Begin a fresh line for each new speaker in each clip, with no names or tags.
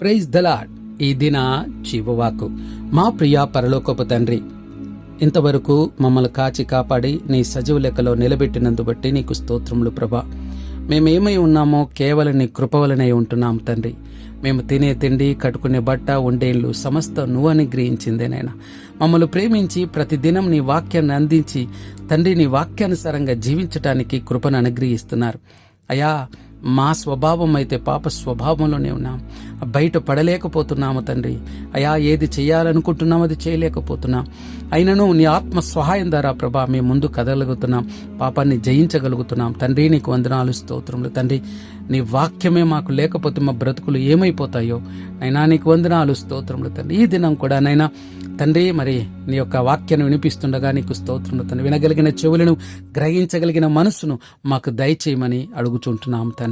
Praise the Lord ఈ దిన జీవవాకు మా ప్రియ పరలోకపు తండ్రి ఇంతవరకు మమ్మల్ని కాచి కాపాడి నీ సజీవ లెక్కలో నిలబెట్టినందు బట్టి నీకు స్తోత్రములు ప్రభా. మేమేమై ఉన్నామో కేవలం నీ కృపవలనే ఉంటున్నాం తండ్రి. మేము తినే తిండి కట్టుకునే బట్ట ఉండేళ్ళు సమస్త నువ్వు అనుగ్రహించిందేనైనా. మమ్మల్ని ప్రేమించి ప్రతిదినం నీ వాక్యాన్ని అందించి తండ్రి నీ వాక్యానుసారంగా జీవించటానికి కృపను అనుగ్రహిస్తున్నారు. అయా మా స్వభావం అయితే పాప స్వభావంలోనే ఉన్నాం. బయట పడలేకపోతున్నాము తండ్రి. అయా ఏది చేయాలనుకుంటున్నాం అది చేయలేకపోతున్నాం. అయినను నీ ఆత్మ సహాయం ద్వారా ప్రభా మేము ముందు కదలగలుగుతున్నాం. పాపాన్ని జయించగలుగుతున్నాం. తండ్రి నీకు వందనాలు స్తోత్రములు. తండ్రి నీ వాక్యమే మాకు లేకపోతే మా బ్రతుకులు ఏమైపోతాయో. అయినా నీకు వందనాలు స్తోత్రములు తండ్రి. ఈ దినం కూడా నైనా తండ్రి మరి నీ యొక్క వాక్యాన్ని వినిపిస్తుండగా నీకు స్తోత్రములు తండ్రి. వినగలిగిన చెవులను గ్రహించగలిగిన మనస్సును మాకు దయచేయమని అడుగుచుంటున్నాం తండ్రి.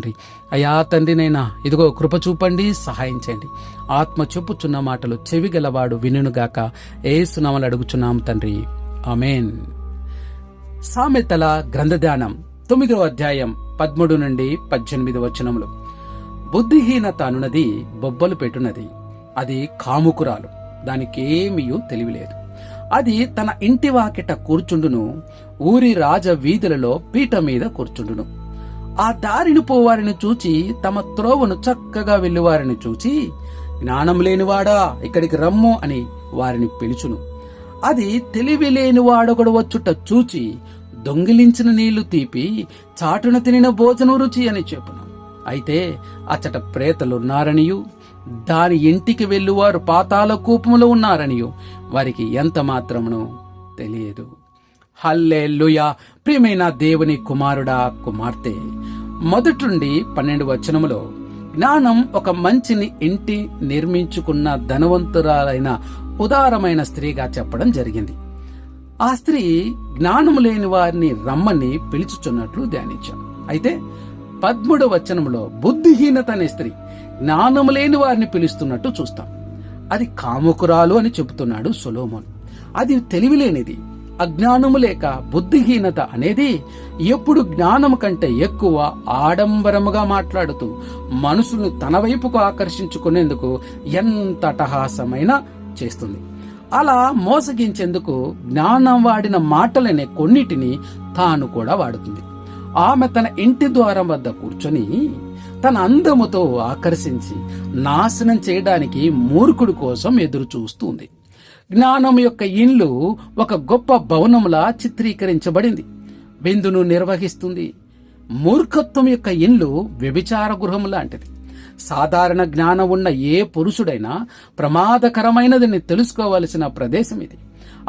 అయా తండ్రి నైనా ఇదిగో కృప చూపండి సహాయం చేయండి. ఆత్మ చెప్పుచున్న మాటలు చెవి గలవాడు వినుగాక ఏసునామలు అడుగుచున్నాం తండ్రి. అమేన్ సామెతల గ్రంథధ్యానం తొమ్మిదవ అధ్యాయం పదమూడు నుండి పద్దెనిమిది వచనములు. బుద్ధిహీనత అనున్నది బొబ్బలు పెట్టున్నది అది కాముకురాలు. దానికేమీయూ తెలివిలేదు అది తన ఇంటి వాకిట కూర్చుండును. ఊరి రాజ వీధులలో పీట మీద కూర్చుండును. ఆ దారిని పోవారిని చూచి తమ త్రోవను చక్కగా వెళ్ళువారిని చూచి జ్ఞానం లేనివాడా? ఇక్కడికి రమ్ము అని వారిని పిలుచును. అది తెలివి లేనివాడొకడు వచ్చుట చూచి దొంగిలించిన నీళ్ళు తీపి చాటున తినిన భోజనం రుచి అని చెప్పును. అయితే అచ్చట ప్రేతలున్నారనియు దాని ఇంటికి వెళ్ళువారు పాతాల కూపములో ఉన్నారనియు వారికి ఎంత మాత్రమును తెలియదు. హల్లెల్లుయా ప్రియమైన దేవుని కుమారుడా కుమార్తె మొదటుండి పన్నెండు వచనములో జ్ఞానం ఒక మంచిని ఇంటి నిర్మించుకున్న ధనవంతురాలైన ఉదారమైన స్త్రీగా చెప్పడం జరిగింది. ఆ స్త్రీ జ్ఞానము లేని వారిని రమ్మని పిలుచుచున్నట్లు ధ్యానించాం. అయితే పద్ముడు వచనంలో బుద్ధిహీనత అనే స్త్రీ జ్ఞానము లేని వారిని పిలుస్తున్నట్టు చూస్తాం. అది కాముకురాలు అని చెబుతున్నాడు సొలోమోన్. అది తెలివిలేనిది. అజ్ఞానము లేక బుద్ధిహీనత అనేది ఎప్పుడు జ్ఞానము కంటే ఎక్కువ ఆడంబరముగా మాట్లాడుతూ మనసును తన వైపుకు ఆకర్షించుకునేందుకు ఎంత అటహాసమైన చేస్తుంది. అలా మోసగించేందుకు జ్ఞానం వాడిన మాటలనే కొన్నిటిని తాను కూడా వాడుతుంది. ఆమె తన ఇంటి ద్వారం వద్ద కూర్చొని తన అందముతో ఆకర్షించి నాశనం చేయడానికి మూర్ఖుడి కోసం ఎదురు చూస్తుంది జ్ఞానం యొక్క ఇండ్లు ఒక గొప్ప భవనములా చిత్రీకరించబడింది. విందును నిర్వహిస్తుంది. మూర్ఖత్వం యొక్క ఇండ్లు వ్యభిచార గృహం లాంటిది. సాధారణ జ్ఞానం ఉన్న ఏ పురుషుడైనా ప్రమాదకరమైనదని తెలుసుకోవలసిన ప్రదేశం ఇది.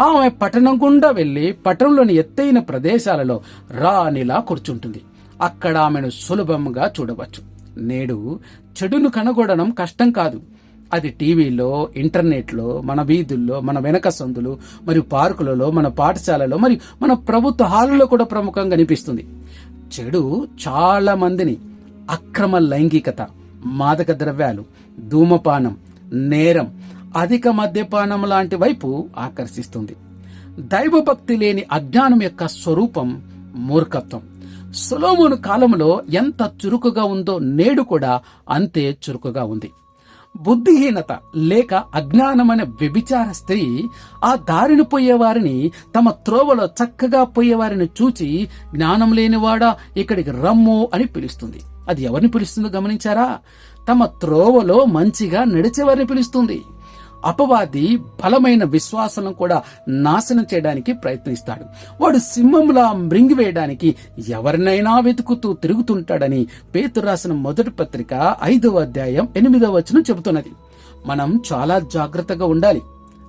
ఆమె పట్టణం గుండా వెళ్ళి పట్టణంలోని ఎత్తైన ప్రదేశాలలో రానిలా కూర్చుంటుంది. అక్కడ ఆమెను సులభంగా చూడవచ్చు. నేడు చెడును కనుగొనడం కష్టం కాదు. అది టీవీలో ఇంటర్నెట్లో మన వీధుల్లో మన వెనక సందులు మరియు పార్కులలో మన పాఠశాలలో మరియు మన ప్రభుత్వ హాలులో కూడా ప్రముఖంగా కనిపిస్తుంది. చెడు చాలా మందిని అక్రమ లైంగికత మాదక ద్రవ్యాలు ధూమపానం నేరం అధిక మద్యపానం లాంటి వైపు ఆకర్షిస్తుంది. దైవభక్తి లేని అజ్ఞానం యొక్క స్వరూపం మూర్ఖత్వం. సులోమును కాలంలో ఎంత చురుకుగా ఉందో నేడు కూడా అంతే చురుకుగా ఉంది. బుద్ధిహీనత లేక అజ్ఞానమైన వ్యభిచార స్త్రీ ఆ దారిని పోయేవారిని తమ త్రోవలో చక్కగా పోయేవారిని చూచి జ్ఞానం లేనివాడా ఇక్కడికి రమ్ము అని పిలుస్తుంది. అది ఎవరిని పిలుస్తుందో గమనించారా? తమ త్రోవలో మంచిగా నడిచేవారిని పిలుస్తుంది. అపవాది బలమైన విశ్వాసం కూడా నాశనం చేయడానికి ప్రయత్నిస్తాడు. వాడు సింహంలా మృంగివేయడానికి ఎవరినైనా వెతుకుతూ తిరుగుతుంటాడని పేతు రాసిన మొదటి పత్రిక ఐదవ అధ్యాయం ఎనిమిదవ వచనం చెబుతున్నది. మనం చాలా జాగ్రత్తగా ఉండాలి.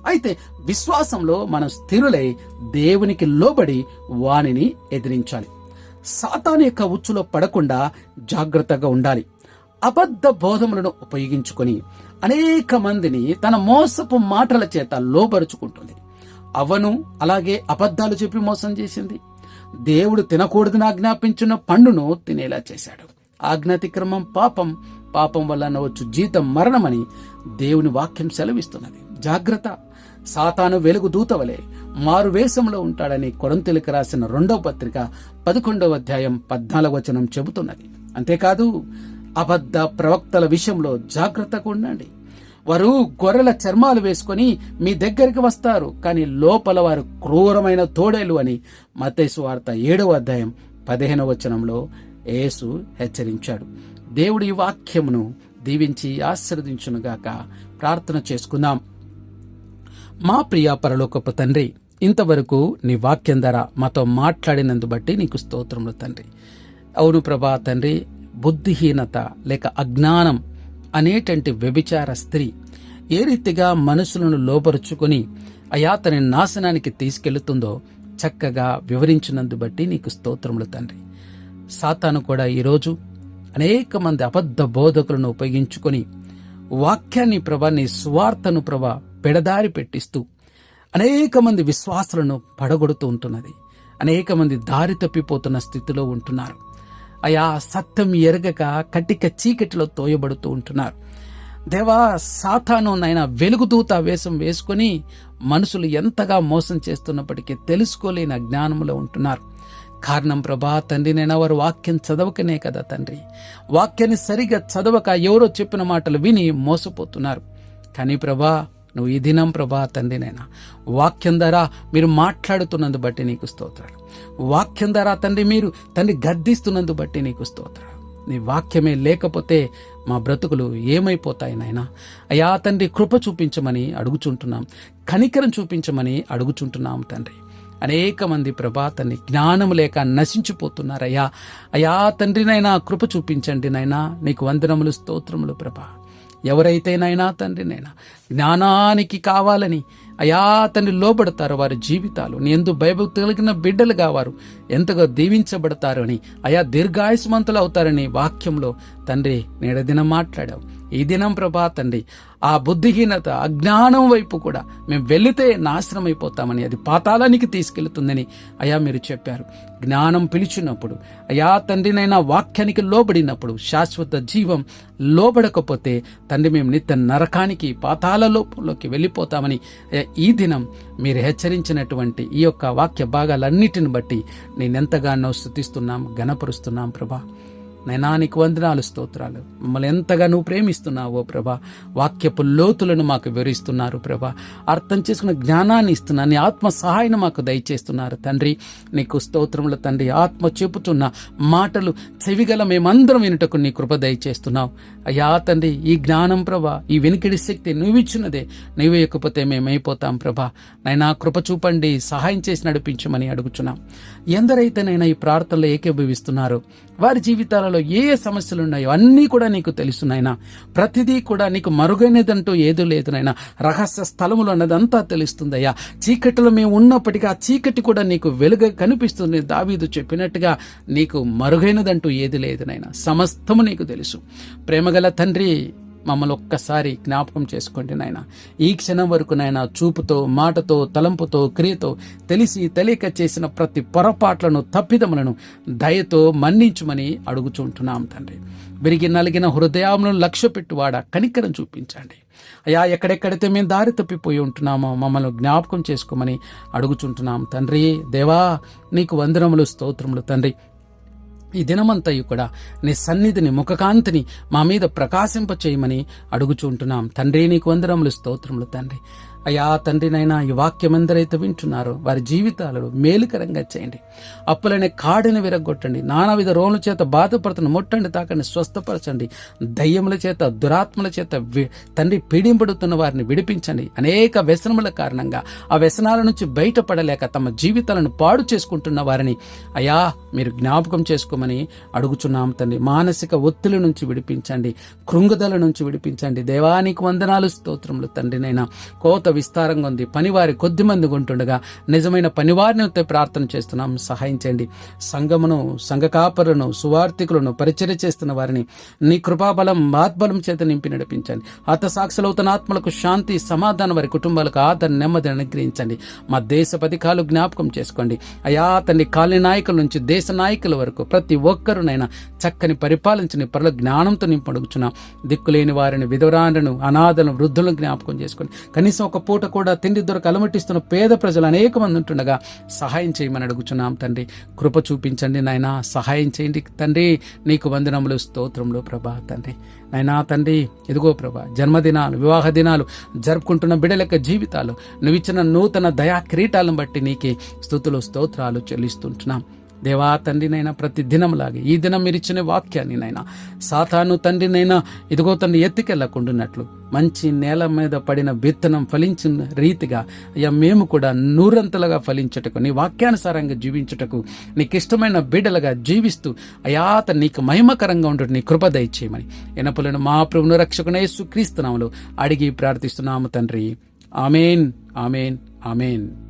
అయితే విశ్వాసంలో మనం స్థిరులై దేవునికి లోబడి వానిని ఎదిరించాలి. సాతాన్ యొక్క ఉచ్చులో పడకుండా జాగ్రత్తగా ఉండాలి. అబద్ధ బోధములను ఉపయోగించుకొని అనేక మందిని తన మోసపు మాటల చేత లోపరుచుకుంటుంది అవను అలాగే అబద్ధాలు చెప్పి మోసం చేసింది. దేవుడు తినకూడదని ఆజ్ఞాపించిన పండును తినేలా చేశాడు. ఆజ్ఞాతిక్రమం పాపం పాపం వల్ల నవచ్చు జీతం మరణమని దేవుని వాక్యం సెలవిస్తున్నది. జాగ్రత్త! సాతాను వెలుగు దూతవలే మారు వేషంలో ఉంటాడని కొరంతెలికి రాసిన రెండవ పత్రిక పదకొండవ అధ్యాయం పద్నాలుగు వచనం చెబుతున్నది. అంతేకాదు అబద్ధ ప్రవక్తల విషయంలో జాగ్రత్తగా ఉండండి వారు గొర్రెల చర్మాలు వేసుకొని మీ దగ్గరికి వస్తారు కానీ లోపల వారు క్రూరమైన తోడేలు అని మతేసు వార్త ఏడవ అధ్యాయం పదిహేనవ వచనంలో యేసు హెచ్చరించాడు. దేవుడి వాక్యమును దీవించి ఆశీర్వదించునుగాక ప్రార్థన చేసుకుందాం. మా ప్రియ పరలోకపు తండ్రి ఇంతవరకు నీ వాక్యం ధర మాతో మాట్లాడినందు బట్టి నీకు స్తోత్రములు తండ్రి. అవును ప్రభా తండ్రి బుద్ధిహీనత లేక అజ్ఞానం అనేటంటి వ్యభిచార స్త్రీ ఏ రీతిగా మనసులను లోపరుచుకొని అయాతని నాశనానికి తీసుకెళ్తుందో చక్కగా వివరించినందు బట్టి నీకు స్తోత్రములు తండ్రి. సాతాను కూడా ఈరోజు అనేక మంది అబద్ధ బోధకులను ఉపయోగించుకొని వాక్యాన్ని ప్రభా నీ స్వార్థను ప్రభా పెడదారి పెట్టిస్తూ అనేక మంది విశ్వాసులను పడగొడుతూ ఉంటున్నది. అనేక మంది దారి తప్పిపోతున్న స్థితిలో ఉంటున్నారు. అయా సత్యం ఎరగక కటిక చీకటిలో తోయబడుతూ ఉంటున్నారు. దేవా సాతాను నాయన వెలుగుదూత వేషం వేసుకొని మనుషులు ఎంతగా మోసం చేస్తున్నప్పటికీ తెలుసుకోలేని అజ్ఞానంలో ఉంటున్నారు. కారణం ప్రభా తండ్రి నేను వారు వాక్యం చదవకనే కదా తండ్రి. వాక్యాన్ని సరిగా చదవక ఎవరో చెప్పిన మాటలు విని మోసపోతున్నారు. కానీ ప్రభా నువ్వు ఈ దినం ప్రభా తండ్రి నైనా వాక్యం ద్వారా మీరు మాట్లాడుతున్నందు బట్టి నీకు స్తోత్రాలు. వాక్యం ద్వారా తండ్రి మీరు తండ్రి గద్దిస్తున్నందు బట్టి నీకు స్తోత్రాలు. నీ వాక్యమే లేకపోతే మా బ్రతుకులు ఏమైపోతాయి నాయన? అయా తండ్రి కృప చూపించమని అడుగుచుంటున్నాం. కనికరం చూపించమని అడుగుచుంటున్నాం తండ్రి. అనేక మంది ప్రభా తండ్రి జ్ఞానం లేక నశించిపోతున్నారయ్యా. అయా తండ్రినైనా కృప చూపించండి నైనా నీకు వందనములు స్తోత్రములు ప్రభా. ఎవరైతే నైనా తండ్రి నైనా జ్ఞానానికి కావాలని అయా తండ్రి లోబడతారు వారి జీవితాలు. నీ ఎందు భయభక్తి కలిగిన బిడ్డలుగా వారు ఎంతగా దీవించబడతారు అని అయా దీర్ఘాయుష్మంతులు అవుతారని వాక్యంలో తండ్రి నేడదినం మాట్లాడావు. ఈ దినం ప్రభా తండ్రి ఆ బుద్ధిహీనత అజ్ఞానం వైపు కూడా మేము వెళితే నాశనం అయిపోతామని అది పాతాళానికి తీసుకెళ్తుందని అయా మీరు చెప్పారు. జ్ఞానం పిలిచినప్పుడు అయా తండ్రినైనా వాక్యానికి లోబడినప్పుడు శాశ్వత జీవం లోబడకపోతే తండ్రి మేము నిత్య నరకానికి పాతాల లోపంలోకి వెళ్ళిపోతామని ఈ దినం మీరు హెచ్చరించినటువంటి ఈ యొక్క వాక్య భాగాలన్నిటిని బట్టి నేనెంతగానో స్థుతిస్తున్నాం గణపరుస్తున్నాం ప్రభా. నైనా నీకు వందనాలు స్తోత్రాలు. మమ్మల్ని ఎంతగా నువ్వు ప్రేమిస్తున్నావో ప్రభా. వాక్యపు లోతులను మాకు వివరిస్తున్నారు ప్రభా. అర్థం చేసుకున్న జ్ఞానాన్ని ఇస్తున్నా నీ ఆత్మ సహాయం మాకు దయచేస్తున్నారు తండ్రి. నీకు స్తోత్రముల తండ్రి. ఆత్మ చెబుతున్న మాటలు చెవిగల మేమందరం వినుటకు నీ కృప దయచేస్తున్నావు. అయ్యా తండ్రి ఈ జ్ఞానం ప్రభా ఈ వెనుకడి శక్తి నువ్విచ్చినదే నువ్వు ఇకపోతే మేమైపోతాం ప్రభా. నైనా కృప చూపండి సహాయం చేసి నడిపించమని అడుగుచున్నాం. ఎందరైతేనైనా ఈ ప్రార్థనలో ఏకీభవిస్తున్నారో? వారి జీవితాలలో ఏ ఏ సమస్యలు ఉన్నాయో అన్నీ కూడా నీకు తెలుసు ప్రతిదీ కూడా నీకు మరుగైనదంటూ ఏదో లేదు రహస్య స్థలములు అన్నదంతా తెలుస్తుందయ్యా. చీకటిలో మేము ఉన్నప్పటికీ ఆ చీకటి కూడా నీకు వెలుగ కనిపిస్తుంది. దావీదు చెప్పినట్టుగా నీకు మరుగైనదంటూ ఏది లేదు సమస్తము నీకు తెలుసు. ప్రేమగల తండ్రి మమ్మల్ని ఒక్కసారి జ్ఞాపకం చేసుకోండి నాయన. ఈ క్షణం వరకు నాయన చూపుతో మాటతో తలంపుతో క్రియతో తెలిసి తెలియక చేసిన ప్రతి పొరపాట్లను తప్పిదములను దయతో మన్నించుమని అడుగుచుంటున్నాం తండ్రి. విరిగి నలిగిన హృదయాలను లక్ష్య పెట్టువాడ కనికరం చూపించండి. అయా ఎక్కడెక్కడైతే మేము దారి తప్పిపోయి ఉంటున్నామో మమ్మల్ని జ్ఞాపకం చేసుకోమని అడుగుచుంటున్నాం తండ్రి. దేవా నీకు వందనములు స్తోత్రములు తండ్రి. ఈ దినమంతయు కూడా నీ సన్నిధిని ముఖకాంతిని మా మీద ప్రకాశింప చేయమని అడుగుచుంటున్నాం. తండ్రి నీకు వందరములు స్తోత్రములు తండ్రి. అయ్యా తండ్రినైనా ఈ వాక్యం ఎందరైతే వింటున్నారో. వారి జీవితాలలో మేలుకరంగా చేయండి. అప్పులనే కాడిని విరగొట్టండి నానావిధ రోగుల చేత బాధపడుతున్న ముట్టండి తాకండి స్వస్థపరచండి. దయ్యముల చేత దురాత్మల చేత వి- తండ్రి పీడింపడుతున్న వారిని విడిపించండి. అనేక వ్యసనముల కారణంగా ఆ వ్యసనాల నుంచి బయటపడలేక తమ జీవితాలను పాడు చేసుకుంటున్న వారిని అయా మీరు జ్ఞాపకం చేసుకోమని అడుగుచున్నాం తండ్రి. మానసిక ఒత్తిడి నుంచి విడిపించండి. కృంగుదల నుంచి విడిపించండి. దేవానికి వందనాలు స్తోత్రములు తండ్రినైనా. కోత విస్తారంగా ఉంది. పనివారి కొద్ది మంది ఉంటుండగా నిజమైన పనివారిని ప్రార్థన చేస్తున్నాం. సహాయం చేయండి. సంఘమును సంఘ కాపరులను సువార్థికులను పరిచర్య చేస్తున్న వారిని నీ కృపాబలం మాత్బలం చేత నింపి నడిపించండి. హతసాక్షులవుతున్న ఆత్మలకు శాంతి సమాధానం వారి కుటుంబాలకు ఆదరణ నెమ్మది అనుగ్రహించండి. మా దేశ పథకాలు జ్ఞాపకం చేసుకోండి. అయా అతని కాలి నాయకుల నుంచి దేశ నాయకుల వరకు ప్రతి ఒక్కరునైనా చక్కని పరిపాలించని పరుల జ్ఞానంతో నింపడుగుచున్నాం దిక్కులేని వారిని విధవరాలను అనాథలను వృద్ధులను జ్ఞాపకం చేసుకోండి. కనీసం ఒక పూట కూడా తిండి దొరక అలమటిస్తున్న పేద ప్రజలు అనేక మంది ఉంటుండగా సహాయం చేయమని అడుగుచున్నాం తండ్రి. కృప చూపించండి నాయన సహాయం చేయండి తండ్రి. నీకు వందనములు స్తోత్రములు ప్రభా తండ్రి. నాయనా తండ్రి ఇదిగో ప్రభా జన్మదినాలు వివాహ దినాలు జరుపుకుంటున్న బిడ్డల యొక్క జీవితాలు నువ్విచ్చిన నూతన దయా కిరీటాలను బట్టి నీకే స్థుతులు స్తోత్రాలు చెల్లిస్తుంటున్నాం. దేవా తండ్రినైనా ప్రతి దినంలాగే ఈ దినం మీరు ఇచ్చిన వాక్యాన్ని నైనా సాతాను తండ్రినైనా ఇదిగో తండ్రి ఎత్తుకెళ్ళకుండానట్లు మంచి నేల మీద పడిన విత్తనం ఫలించిన రీతిగా అయ్యా మేము కూడా నూరంతలుగా ఫలించుటకు నీ వాక్యానుసారంగా జీవించుటకు నీకు ఇష్టమైన బిడ్డలుగా జీవిస్తూ అయా అతను నీకు మహిమకరంగా ఉండు నీ కృప దయచేయమని ఎనపులను మా ప్రభును రక్షకునే సుక్రీస్తునాములు అడిగి ప్రార్థిస్తున్నాము తండ్రి. Amen amen amen.